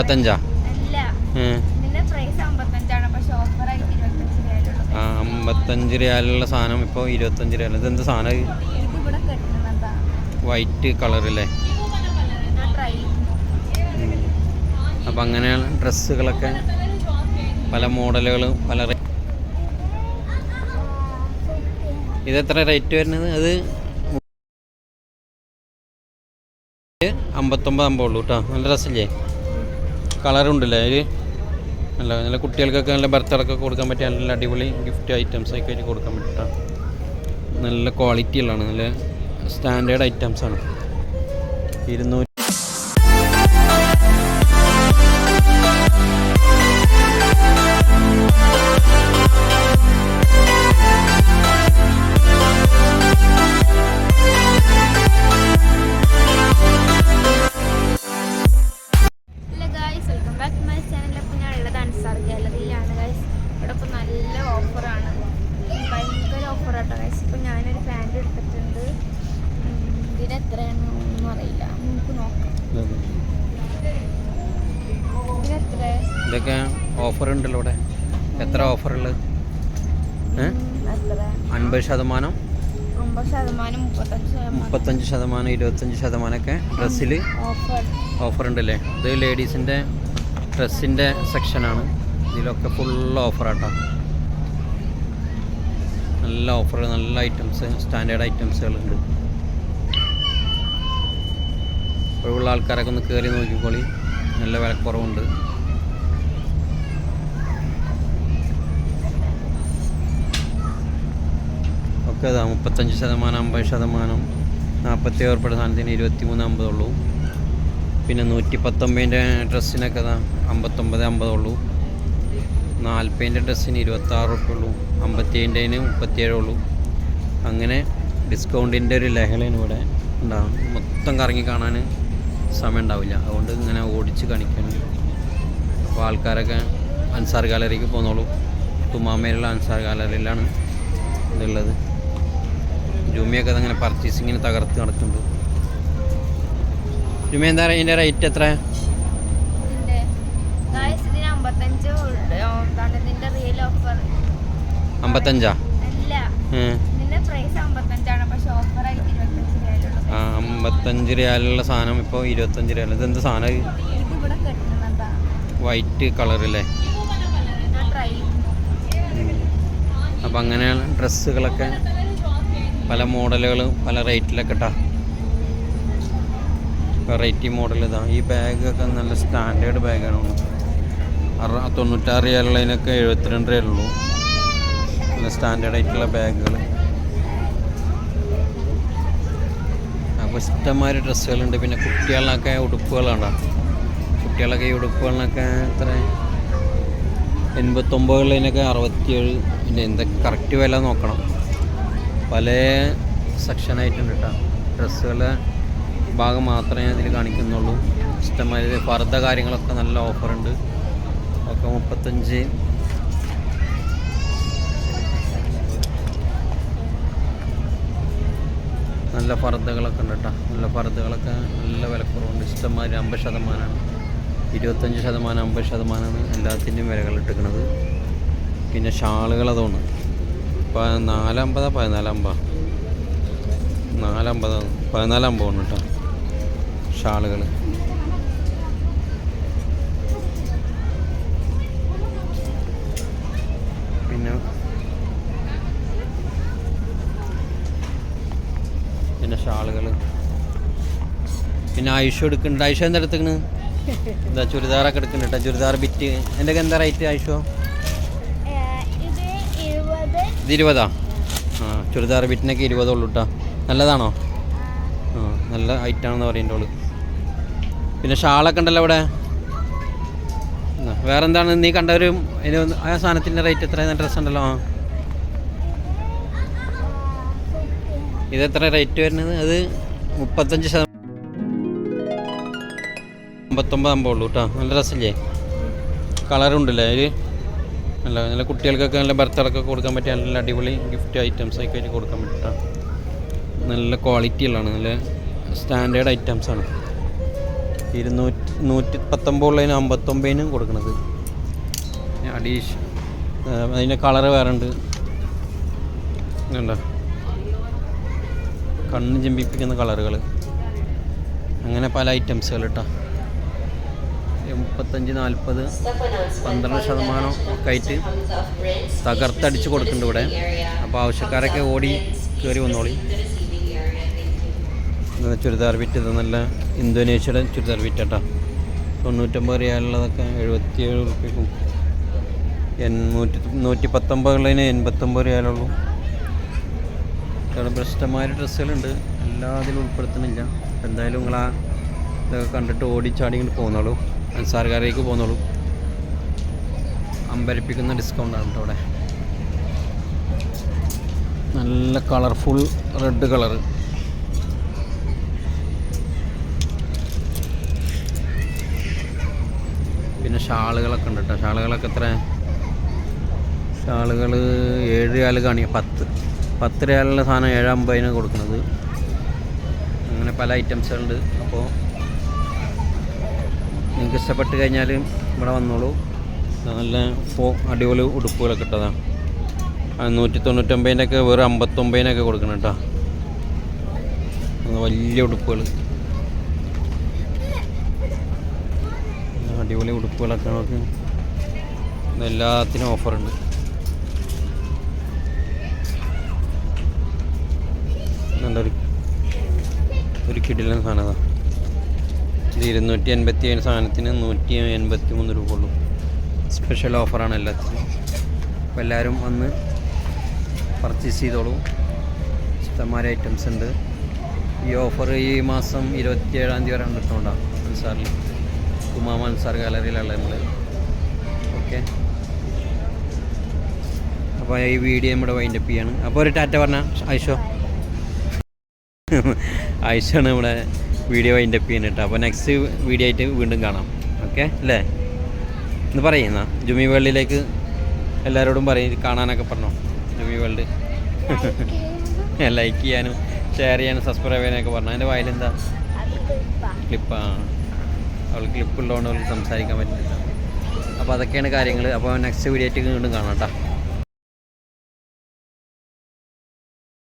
അമ്പത്തഞ്ചാ? അമ്പത്തഞ്ച് റിയാലുള്ള സാധനം ഇപ്പോൾ ഇരുപത്തഞ്ച് റിയാൽ ഇതെന്ത് സാധനം? വൈറ്റ് കളറല്ലേ അപ്പം അങ്ങനെയുള്ള ഡ്രസ്സുകളൊക്കെ പല മോഡലുകളും പല ഇതെത്ര റേറ്റ് വരുന്നത്? അത് അമ്പത്തൊമ്പത് അമ്പത് ഉള്ളൂ കേട്ടോ നല്ല രസമില്ലേ? കളറുണ്ടല്ലേ? അതിൽ നല്ല നല്ല കുട്ടികൾക്കൊക്കെ നല്ല ബർത്ത്ഡേക്കൊക്കെ കൊടുക്കാൻ പറ്റിയ നല്ല അടിപൊളി ഗിഫ്റ്റ് ഐറ്റംസ് ഒക്കെ ആയിട്ട് കൊടുക്കാൻ പറ്റും നല്ല ക്വാളിറ്റി ഉള്ളതാണ് നല്ല സ്റ്റാൻഡേർഡ് ഐറ്റംസ് ആണ്. ഇരുന്നൂറ്റി ഇതൊക്കെ ഓഫർ ഉണ്ടല്ലോ ഇവിടെ? എത്ര ഓഫറുള്ളത്? അൻപത് ശതമാനം? മുപ്പത്തഞ്ച് ശതമാനം. ഇരുപത്തഞ്ച് ശതമാനമൊക്കെ ഡ്രസ്സിൽ ഓഫർ. ഉണ്ടല്ലേ ഇത് ലേഡീസിന്റെ ഡ്രസ്സിന്റെ സെക്ഷനാണ്. ഇതിലൊക്കെ ഫുൾ ഓഫറാട്ടോ. നല്ല ഓഫർ നല്ല ഐറ്റംസ് സ്റ്റാൻഡേർഡ് ഐറ്റംസുകളുണ്ട്. ഒഴിവുള്ള ആൾക്കാരൊക്കെ ഒന്ന് കയറി നോക്കിക്കോളി. നല്ല വിലക്കുറവുണ്ട്. ഒക്കെ അതാ മുപ്പത്തഞ്ച് ശതമാനം അമ്പത് ശതമാനം നാൽപ്പത്തി ഏഴ് പ്രധാനത്തിന് ഇരുപത്തി മൂന്ന് അമ്പതുള്ളൂ പിന്നെ നൂറ്റി പത്തൊമ്പതിന്റെ ഡ്രസ്സിനൊക്കെ അതാ അമ്പത്തൊമ്പത് അമ്പതുള്ളൂ നാൽപ്പതിന്റെ ഡ്രസ്സിന് ഇരുപത്താറ് ഉറുപ്പ്യ ഉള്ളൂ. അമ്പത്തിയേഴിന്റെ മുപ്പത്തിയേഴ് ഉള്ളൂ. അങ്ങനെ ഡിസ്കൗണ്ടിന്റെ ഒരു ലഹളയാണ് ഇവിടെ ഉണ്ടാവും മൊത്തം കറങ്ങി കാണാൻ സമയം ഉണ്ടാവില്ല. അതുകൊണ്ട് ഇങ്ങനെ ഓടിച്ച് കാണിക്കണം. അപ്പോൾ ആൾക്കാരൊക്കെ അൻസാർ ഗാലറിക്ക് പോന്നോളൂ തുമ്മാമേലുള്ള അൻസാർ ഗാലറിയിലാണ് ഇതുള്ളത്. ജുമിയൊക്കെ അങ്ങനെ പർച്ചേസിങ്ങിന് തകർത്ത് നടക്കുന്നുണ്ട് ജുമി എന്താ പറയുക ഇതിന്റെ റേറ്റ് എത്ര? അമ്പത്തഞ്ച് അമ്പത്തഞ്ചാ? രൂപയിലുള്ള സാധനം ഇപ്പോൾ ഇരുപത്തഞ്ച് രൂപ ഇതെന്ത് സാധനം? ഇത്? വൈറ്റ് കളറല്ലേ അപ്പം അങ്ങനെയുള്ള ഡ്രസ്സുകളൊക്കെ പല മോഡലുകളും പല റേറ്റിലൊക്കെ ഇട്ടാ വെറൈറ്റി മോഡൽ ഇതാ. ഈ ബാഗൊക്കെ നല്ല സ്റ്റാൻഡേർഡ് ബാഗാണ് അറ തൊണ്ണൂറ്റാറ് റിയാലുള്ളതിനൊക്കെ എഴുപത്തിരണ്ട് റിയാലുള്ളൂ. നല്ല സ്റ്റാൻഡേർഡ് ആയിട്ടുള്ള ബാഗുകൾ അപ്പോൾ ഇഷ്ടംമാതിരി ഡ്രസ്സുകളുണ്ട്. പിന്നെ കുട്ടികളിലൊക്കെ ഉടുപ്പുകളാണ് കുട്ടികളൊക്കെ ഈ ഉടുപ്പുകളിനൊക്കെ എത്ര? എൺപത്തൊമ്പതിനൊക്കെ അറുപത്തിയേഴ്. പിന്നെ എന്തൊക്കെ കറക്റ്റ് വില നോക്കണം. പല സെക്ഷനായിട്ടുണ്ട് കേട്ടോ ഡ്രസ്സുകളുടെ ഭാഗം മാത്രമേ അതിൽ കാണിക്കുന്നുള്ളൂ. ഇഷ്ടമായി ഫർദ കാര്യങ്ങളൊക്കെ നല്ല ഓഫറുണ്ട് ഒക്കെ മുപ്പത്തഞ്ച്. നല്ല ഫർദകളൊക്കെ ഉണ്ട് കേട്ടോ നല്ല ഫർദകളൊക്കെ നല്ല വിലക്കുറവുണ്ട്. ഇഷ്ടംമാതിരി അമ്പത് ശതമാനമാണ് ഇരുപത്തഞ്ച് ശതമാനം അമ്പത് ശതമാനമാണ് എല്ലാത്തിന്റെയും വിലകൾ ഇട്ടിക്കണത് പിന്നെ ഷാളുകൾ അതുകൊണ്ട്. നാലമ്പതാ പതിനാലമ്പതാ. നാലമ്പതാണ് പതിനാലമ്പതാണ് കേട്ടോ. ഷാളുകൾ പിന്നെ? പിന്നെ ഷാളുകൾ പിന്നെ ആയുഷ് എടുക്കുന്നുണ്ട്. ആയുഷ എന്താ എടുത്തിക്കണ് എന്താ ചുരിദാറൊക്കെ എടുക്കുന്നുണ്ട് കേട്ടോ. ചുരിദാർ ബിറ്റ്. എന്റെ എന്താ റേറ്റ് ആയുഷോ ഇത് ഇരുപതാ ആ ചുരിദാർ ബിറ്റിനൊക്കെ ഇരുപതേ ഉള്ളൂ കേട്ടോ നല്ലതാണോ? ആ നല്ല ആണെന്ന് പറയുന്നോൾ പിന്നെ ഷാളൊക്കെ ഉണ്ടല്ലോ അവിടെ? വേറെ എന്താണ് നീ കണ്ട ഒരു ആ സാധനത്തിന്റെ റേറ്റ് എത്ര? ഡ്രസ്സ് ഉണ്ടല്ലോ ആ. ഇത് എത്ര റേറ്റ് വരുന്നത്? അത് മുപ്പത്തഞ്ച് ശതമാനം അമ്പത്തൊമ്പത് അമ്പത് ഉള്ളൂ കേട്ടോ നല്ല ഡ്രസ്സല്ലേ കളറുണ്ടല്ലേ? അതിൽ നല്ല നല്ല കുട്ടികൾക്കൊക്കെ നല്ല ബർത്ത്ഡേക്കൊക്കെ കൊടുക്കാൻ പറ്റിയ നല്ല അടിപൊളി ഗിഫ്റ്റ് ഐറ്റംസ് ഒക്കെ ആയിട്ട് കൊടുക്കാൻ പറ്റും നല്ല ക്വാളിറ്റി ഉള്ളതാണ് നല്ല സ്റ്റാൻഡേർഡ് ഐറ്റംസ് ആണ്. ഇരുന്നൂറ്റി നൂറ്റി പത്തൊമ്പതുള്ളതിന് അമ്പത്തൊമ്പതിനും കൊടുക്കുന്നത് അഡീഷ് അതിന്റെ കളറ് വേറെ ഉണ്ട്. കണ്ടോ കണ്ണ് ചെമ്പിപ്പിക്കുന്ന കളറുകൾ അങ്ങനെ പല ഐറ്റംസുകൾ കേട്ടോ മുപ്പത്തഞ്ച് നാൽപ്പത് പന്ത്രണ്ട് ശതമാനം ഒക്കെ ആയിട്ട് തകർത്തടിച്ച് കൊടുക്കുന്നുണ്ട് ഇവിടെ. അപ്പോൾ ആവശ്യക്കാരൊക്കെ ഓടി കയറി വന്നോളി. ചുരിദാർ വിറ്റ് നല്ല ഇന്തോനേഷ്യയുടെ ചുരിദാർ വിറ്റ് കേട്ടോ തൊണ്ണൂറ്റൊമ്പത് റിയാലുള്ളതൊക്കെ എഴുപത്തിയേഴ് റുപ്യക്കും നൂറ്റി നൂറ്റി പത്തൊമ്പതുള്ളതിന് എൺപത്തൊമ്പത് റിയാലുള്ളൂ. ഭ്രഷ്ടമായ ഡ്രസ്സുകളുണ്ട്. എല്ലാ അതിലും ഉൾപ്പെടുത്തുന്നില്ല. എന്തായാലും നിങ്ങൾ ആ ഇതൊക്കെ കണ്ടിട്ട് ഓടിച്ചാടി ഇങ്ങോട്ട് പോകുന്നുള്ളൂ അൻസാർക്കാരേക്ക് പോകുന്നുള്ളൂ. അമ്പരിപ്പിക്കുന്ന ഡിസ്കൗണ്ടാണ് കേട്ടോ അവിടെ. നല്ല കളർഫുൾ റെഡ് കളർ പിന്നെ ഷാളുകളൊക്കെ ഉണ്ട് കേട്ടോ. ഷാളുകളൊക്കെ എത്ര? ഷാളുകൾ ഏഴ് രാൽ കാണി പത്ത്. പത്ത് രാലുള്ള സാധനം ഏഴാമ്പതിന് കൊടുക്കുന്നത്. അങ്ങനെ പല ഐറ്റംസുകളുണ്ട് അപ്പോൾ നിങ്ങൾക്ക് ഇഷ്ടപ്പെട്ട് കഴിഞ്ഞാൽ ഇവിടെ വന്നോളൂ. നല്ല ഫോ അടിപൊളി ഉടുപ്പുകളൊക്കെ ഇട്ടതാണ് നൂറ്റി തൊണ്ണൂറ്റൊമ്പതിന്റെ ഒക്കെ വെറും അമ്പത്തൊമ്പതിനൊക്കെ കൊടുക്കണം കേട്ടോ. വലിയ ഉടുപ്പുകൾ അടിപൊളി ഉടുപ്പുകളൊക്കെ നമുക്ക് എല്ലാത്തിനും ഓഫറുണ്ട്. നല്ലൊരു ഒരു കിടിലൻ സാധനം ഇത് ഇരുന്നൂറ്റി എൺപത്തി ഏഴ് സാധനത്തിന് നൂറ്റി എൺപത്തി മൂന്ന് രൂപ ഉള്ളൂ സ്പെഷ്യൽ ഓഫറാണ് എല്ലാത്തിനും. അപ്പോൾ എല്ലാവരും വന്ന് പർച്ചേസ് ചെയ്തോളൂ. ഇഷ്ടംമാരെ ഐറ്റംസ് ഉണ്ട്. ഈ ഓഫർ ഈ മാസം ഇരുപത്തി ഏഴാം തീയതി വരെ കിട്ടുന്നുണ്ടാവും അൻസാറിൽ കുമാമ അൻസാർ ഗാലറിയിലുള്ള നമ്മൾ ഓക്കെ അപ്പോൾ ഈ വീഡിയോ നമ്മുടെ വൈൻഡപ്പ് ചെയ്യാണ്. അപ്പോൾ ഒരു ടാറ്റ പറഞ്ഞ ആയിഷോ ആയിഷാണ് നമ്മുടെ വീഡിയോ അതിന്റെ ചെയ്യുന്നത് കേട്ടോ അപ്പോൾ നെക്സ്റ്റ് വീഡിയോ ആയിട്ട് വീണ്ടും കാണാം. ഓക്കെ അല്ലേ? ഇന്ന് പറയുന്ന ജുമി വേൾഡിലേക്ക് എല്ലാവരോടും പറയും കാണാനൊക്കെ പറഞ്ഞോ? ജുമി വേൾഡ്. ലൈക്ക് ചെയ്യാനും ഷെയർ ചെയ്യാനും സബ്സ്ക്രൈബ് ചെയ്യാനൊക്കെ പറഞ്ഞു? അതിന്റെ വായിലെന്താ? ക്ലിപ്പാണ് അവൾ ക്ലിപ്പ് ഉള്ളതുകൊണ്ട് അവൾക്ക് സംസാരിക്കാൻ പറ്റില്ല. അപ്പോൾ അതൊക്കെയാണ് കാര്യങ്ങൾ അപ്പോൾ നെക്സ്റ്റ് വീഡിയോ ആയിട്ട് വീണ്ടും കാണാം കേട്ടോ